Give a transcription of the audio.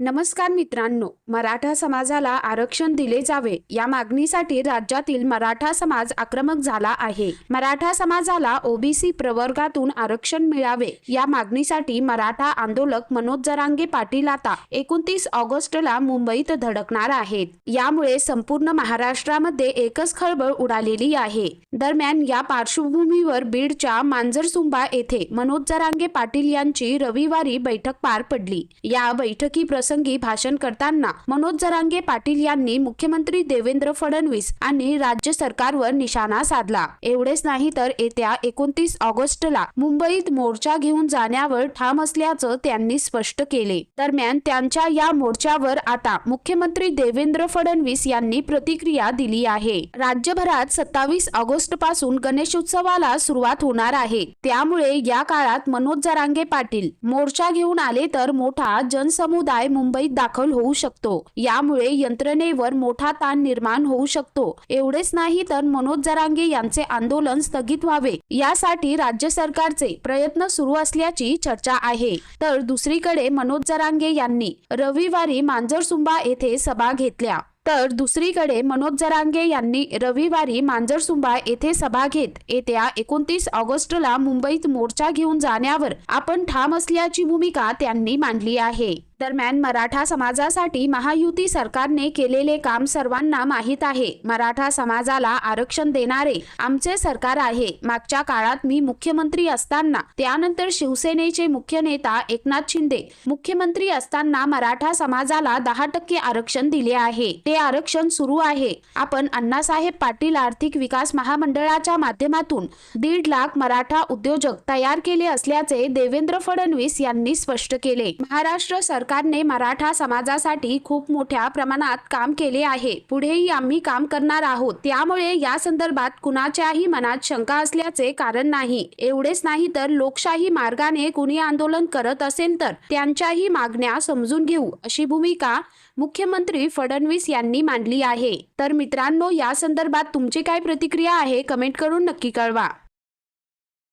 नमस्कार मित्रांनो मराठा समाजाला आरक्षण दिले जावे या मागणीसाठी राज्यातील मराठा समाज आक्रमक झाला आहे. मराठा समाजाला ओबीसी प्रवर्गातून आरक्षण मिळावे या मागणीसाठी मराठा आंदोलक मनोज जरांगे पाटील आता एकोणतीस ऑगस्टला मुंबईत धडकणार आहेत. यामुळे संपूर्ण महाराष्ट्रामध्ये एकच खळबळ उडालेली आहे. दरम्यान या पार्श्वभूमीवर बीडच्या मांजरसुंबा येथे मनोज जरांगे पाटील यांची रविवारी बैठक पार पडली. या बैठकी प्रसंगी भाषण करताना मनोज जरांगे पाटील यांनी मुख्यमंत्री देवेंद्र फडणवीस आणि राज्य सरकारवर निशाणा साधला. एवढेच नाही तर येत्या एकोणतीस ऑगस्टला मुंबईत मोर्चा घेऊन जाण्यावर ठाम असल्याचं त्यांनी स्पष्ट केले. दरम्यान त्यांच्या या मोर्चावर आता मुख्यमंत्री देवेंद्र फडणवीस यांनी प्रतिक्रिया दिली आहे. राज्यभरात सत्तावीस ऑगस्टपासून गणेशोत्सवाला सुरुवात होणार आहे. त्यामुळे या काळात मनोज जरांगे पाटील मोर्चा घेऊन आले तर मोठा जनसमुदाय मुंबईत दाखल होऊ शकतो. यामुळे यंत्रणेवर मोठा ताण निर्माण होऊ शकतो. एवढेच नाही तर मनोज जरांगे यांचे आंदोलन स्थगित व्हावे. यासाठी राज्य सरकारचे प्रयत्न सुरू असल्याची चर्चा आहे. तर दुसरीकडे मनोज जरांगे यांनी रविवारी मांजरसुंबा येथे सभा घेतल्या. तर दुसरीकडे मनोज जरांगे यांनी रविवारी मांजरसुंबा येथे सभा घेत येत्या एकोणतीस ऑगस्टला मुंबईत मोर्चा घेऊन जाण्यावर आपण ठाम असल्याची भूमिका त्यांनी मांडली आहे. दरम्यान मराठा समाजासाठी महायुती सरकारने केलेले काम सर्वांना माहीत आहे. मराठा समाजाला आरक्षण देणारे आमचे सरकार आहे. मागच्या काळात मी मुख्यमंत्री असताना त्यानंतर शिवसेनेचे मुख्य नेता एकनाथ शिंदे मुख्यमंत्री असताना मराठा समाजाला दहा टक्के आरक्षण दिले आहे. ते आरक्षण सुरू आहे. आपण अण्णासाहेब पाटील आर्थिक विकास महामंडळाच्या माध्यमातून दीड लाख मराठा उद्योजक तयार केले असल्याचे देवेंद्र फडणवीस यांनी स्पष्ट केले. महाराष्ट्र सरकार सरकारने मराठा समाजासाठी खूप मोठ्या प्रमाणात काम केले आहे. पुढेही आम्ही काम करणार आहोत. त्यामुळे या संदर्भात कुणाच्याही मनात शंका असल्याचे कारण नाही. एवढेच नाही तर लोकशाही मार्गाने कुणी आंदोलन करत असेल तर त्यांच्याही मागण्या समजून घेऊ अशी भूमिका मुख्यमंत्री फडणवीस यांनी मांडली आहे. तर मित्रांनो या संदर्भात तुमची काय प्रतिक्रिया आहे? कमेंट करून नक्की कळवा.